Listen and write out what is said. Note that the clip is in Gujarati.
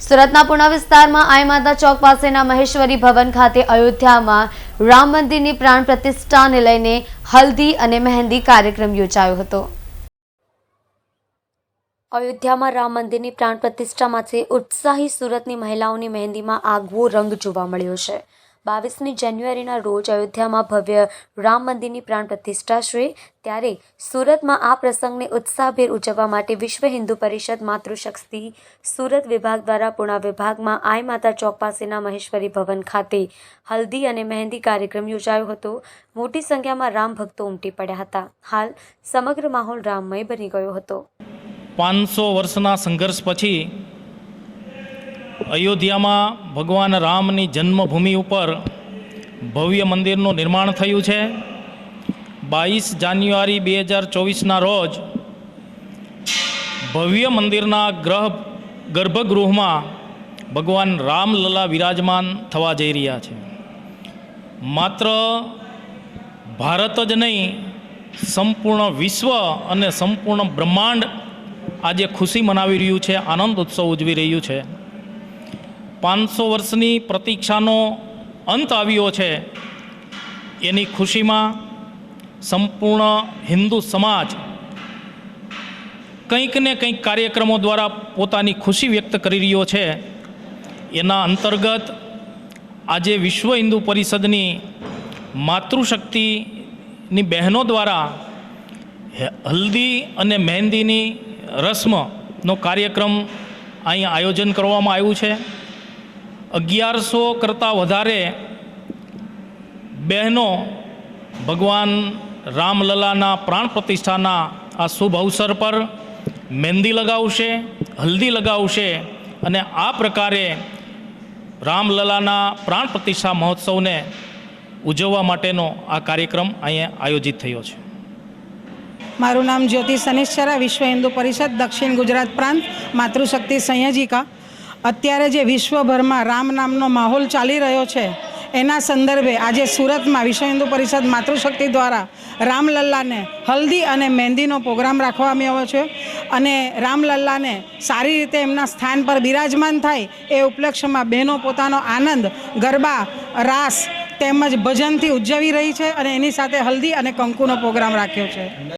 સુરતના પુણા વિસ્તારમાં આઈ ચોક પાસેના મહેશ્વરી ભવન ખાતે અયોધ્યામાં રામ મંદિરની પ્રાણ પ્રતિષ્ઠાને લઈને હલ્દી અને મહેંદી કાર્યક્રમ યોજાયો હતો. અયોધ્યામાં રામ મંદિરની પ્રાણ પ્રતિષ્ઠા માટે ઉત્સાહી સુરતની મહિલાઓની મહેંદીમાં આગવો રંગ જોવા મળ્યો છે. બાવીસમી જાન્યુઆરીના રોજ અયોધ્યામાં ભવ્ય રામ મંદિરની પ્રાણ પ્રતિષ્ઠા છે ત્યારે સુરતમાં આ પ્રસંગને ઉત્સાહભેર ઉજવવા માટે વિશ્વ હિન્દુ પરિષદ માતૃશક્તિ સુરત વિભાગ દ્વારા પૂર્ણા વિભાગમાં આઈ માતા ચોક પાસેના મહેશ્વરી ભવન ખાતે હલ્દી અને મહેંદી કાર્યક્રમ યોજાયો હતો. મોટી સંખ્યામાં રામ ભક્તો ઉમટી પડ્યા હતા. હાલ સમગ્ર માહોલ રામમય બની ગયો હતો. પાંચસો વર્ષના સંઘર્ષ પછી અયોધ્યામાં ભગવાન રામની જન્મભૂમિ ઉપર ભવ્ય મંદિરનું નિર્માણ થયું છે. બાવીસ જાન્યુઆરી બે હજાર ચોવીસના રોજ ભવ્ય મંદિરના ગ્રહ ગર્ભગૃહમાં ભગવાન રામલલા વિરાજમાન થવા જઈ રહ્યા છે. માત્ર ભારત જ નહીં, સંપૂર્ણ વિશ્વ અને સંપૂર્ણ બ્રહ્માંડ આજે ખુશી મનાવી રહ્યું છે, આનંદ ઉત્સવ ઉજવી રહ્યું છે. પાંચસો વર્ષની પ્રતીક્ષાનો અંત આવ્યો છે. એની ખુશીમાં સંપૂર્ણ હિન્દુ સમાજ કંઈક ને કંઈક કાર્યક્રમો દ્વારા પોતાની ખુશી વ્યક્ત કરી રહ્યો છે. એના અંતર્ગત આજે વિશ્વ હિન્દુ પરિષદની માતૃશક્તિની બહેનો દ્વારા હલ્દી અને મહેંદીની રસ્મનો કાર્યક્રમ અહીં આયોજન કરવામાં આવ્યું છે. અગિયારસો કરતાં વધારે બહેનો ભગવાન રામલલાના પ્રાણ પ્રતિષ્ઠાના આ શુભ અવસર પર મહેંદી લગાવશે, હલ્દી લગાવશે અને આ પ્રકારે રામલલાના પ્રાણ પ્રતિષ્ઠા મહોત્સવને ઉજવવા માટેનો આ કાર્યક્રમ અહીંયા આયોજિત થયો છે. મારું નામ જ્યોતિ સનિશ્ચરા વિશ્વ હિન્દુ પરિષદ દક્ષિણ ગુજરાત પ્રાંત, માતૃશક્તિ સંયોજિકા. અત્યારે જે વિશ્વભરમાં રામ નામનો માહોલ ચાલી રહ્યો છે, એના સંદર્ભે આજે સુરતમાં વિશ્વ હિન્દુ પરિષદ માતૃશક્તિ દ્વારા રામલલ્લાને હલ્દી અને મહેંદીનો પ્રોગ્રામ રાખવામાં આવ્યો છે અને રામલલ્લાને સારી રીતે એમના સ્થાન પર બિરાજમાન થાય એ ઉપલક્ષ્યમાં બહેનો પોતાનો આનંદ, ગરબા, રાસ તેમજ ભજનથી ઉજવી રહી છે અને એની સાથે હલ્દી અને કંકુનો પ્રોગ્રામ રાખ્યો છે.